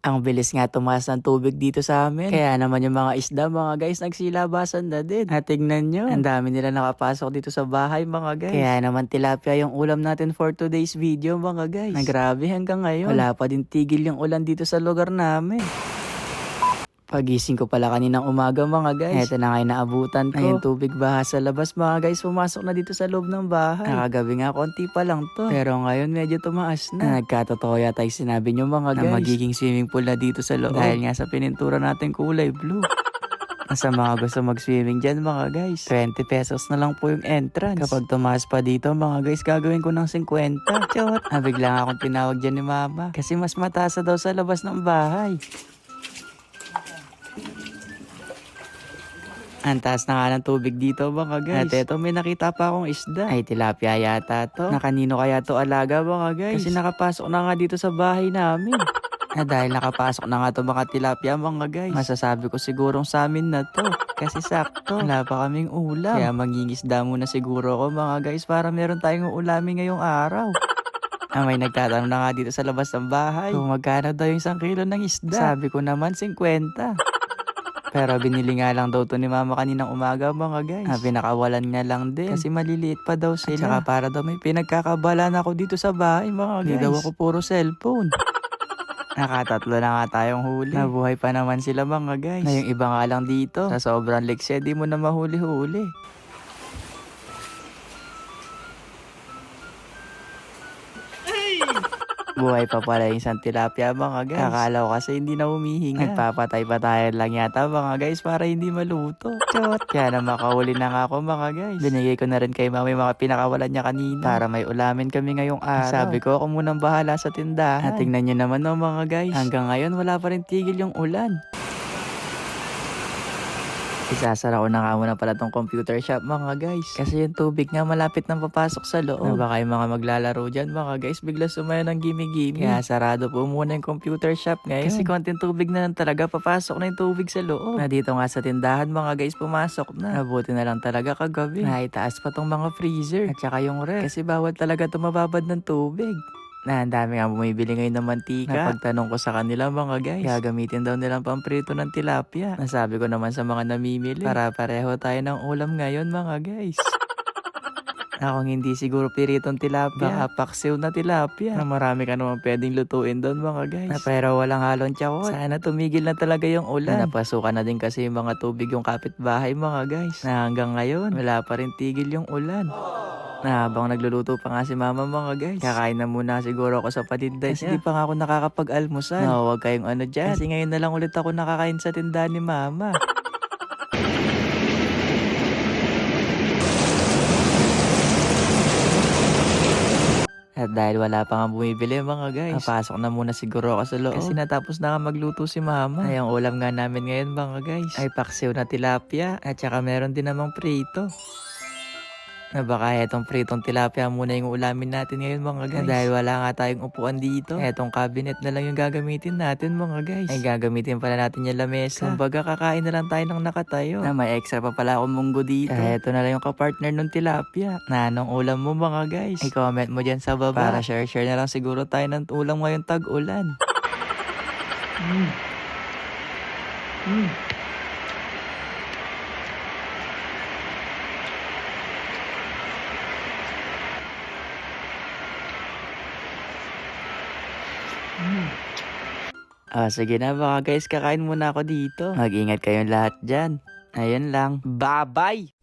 Ang bilis nga tumaas ng tubig dito sa amin. Kaya naman yung mga isda, mga guys, nagsilabasan na din. At tignan nyo, ang dami nila nakapasok dito sa bahay, mga guys. Kaya naman tilapia yung ulam natin for today's video, mga guys. Na grabe hanggang ngayon. Wala pa din tigil yung ulan dito sa lugar namin. Pagising ko pala kaninang umaga mga guys. Eto na nga naabutan ko. Ayun tubig baha sa labas mga guys. Pumasok na dito sa loob ng bahay. Nakagabi nga konti pa lang to. Pero ngayon medyo tumaas na. Nagkatotoo yata yung sinabi nyo mga guys. Na magiging swimming pool na dito sa loob. Dahil nga sa pinintura natin kulay blue. Sa mga gusto mag-swimming dyan mga guys, 20 pesos na lang po yung entrance. Kapag tumaas pa dito mga guys, gagawin ko ng 50. Chot! Nabigla nga akong tinawag dyan ni mama. Kasi mas mataas na daw sa labas ng bahay. Ang taas na nga ng tubig dito mga guys. At eto may nakita pa akong isda. Ay tilapia yata to. Na kanino kaya to alaga mga guys. Kasi nakapasok na nga dito sa bahay namin. Na dahil nakapasok na nga to mga tilapia mga guys. Masasabi ko sigurong sa amin na to. Kasi sakto. Wala pa kaming ulam. Kaya mangingisda muna siguro ako mga guys para meron tayong ulamin ngayong araw. Ah, may nagtatanong na nga dito sa labas ng bahay. Kung magkano daw yung isang kilo ng isda. Sabi ko naman 50. Pero binili nga lang daw to ni mama kaninang umaga mga guys. Ah, pinakawalan niya lang din. Kasi maliliit pa daw sila. At saka para daw may pinagkakabalan ako dito sa bahay mga guys. Hindi daw ako puro cellphone. Nakatatlo na nga tayong huli. Nabuhay pa naman sila mga guys. Na yung iba nga lang dito. Sa sobrang leksya, di mo na mahuli-huli. Buhay pa pala yung isang tilapia mga guys. Kakala ko kasi hindi na humihinga. Nagpapatay pa tayo lang yata mga guys para hindi maluto. Chot. Kaya na makahuli na nga ako mga guys. Binigay ko na rin kay yung mga pinakawalan niya kanina. Para may ulamin kami ngayong araw. Sabi ko ako munang bahala sa tindahan. At tingnan nyo naman no mga guys. Hanggang ngayon wala pa rin tigil yung ulan. Isasara ko na nga muna pala tong computer shop mga guys. Kasi yung tubig nga malapit nang papasok sa loob. Na baka yung mga maglalaro dyan mga guys bigla sumayo ng gimme-gimme. Kaya sarado po muna yung computer shop ngayon. Kasi konting tubig na lang talaga papasok na yung tubig sa loob. Na dito nga sa tindahan mga guys pumasok na. Nabuti na lang talaga kagabi. Naitaas pa tong mga freezer. At saka yung ref. Kasi bawal talaga tumababad ng tubig na ang dami nga bumibili ngayon ng mantika. Napagtanong ko sa kanila mga guys, gagamitin daw nilang pamprito ng tilapia. Nasabi ko naman sa mga namimili, para pareho tayo ng ulam ngayon mga guys. Akong hindi siguro piritong tilapia, baka paksiw na tilapia. Na marami ka naman pwedeng lutuin doon mga guys. Na pero walang halong tsakot. Sana tumigil na talaga yung ulan. Na napasukan na din kasi yung mga tubig yung kapitbahay mga guys. Na hanggang ngayon, wala pa rin tigil yung ulan. Na habang nagluluto pa nga si mama mga guys. Kakain na muna siguro ako sa patinda Kasi di pa nga ako nakakapag-almusal. No, huwag kayong ano dyan. Kasi ngayon na lang ulit ako nakakain sa tindahan ni mama. At dahil wala pa nga bumibili mga guys, napasok na muna siguro ako sa loob. Kasi natapos na nga magluto si mama. Ay, ang ulam nga namin ngayon mga guys, ay paksiw na tilapia at saka meron din namang prito. Na baka etong pritong tilapia muna yung ulamin natin ngayon mga guys. Na dahil wala nga tayong upuan dito. Etong cabinet na lang yung gagamitin natin mga guys. Ay gagamitin pala natin yung lamesa. Kumbaga kakain na lang tayo ng nakatayo. Na may extra pa pala akong munggo dito. Kaya eto na lang yung kapartner ng tilapia. Na anong ulam mo mga guys? I-comment mo dyan sa baba. Para share-share na lang siguro tayo ng ulam ngayong tag-ulan. Mm. Mm. Ah, sige na mga guys, kakain muna ako dito. Mag-ingat kayong lahat dyan. Ayun lang. Bye-bye!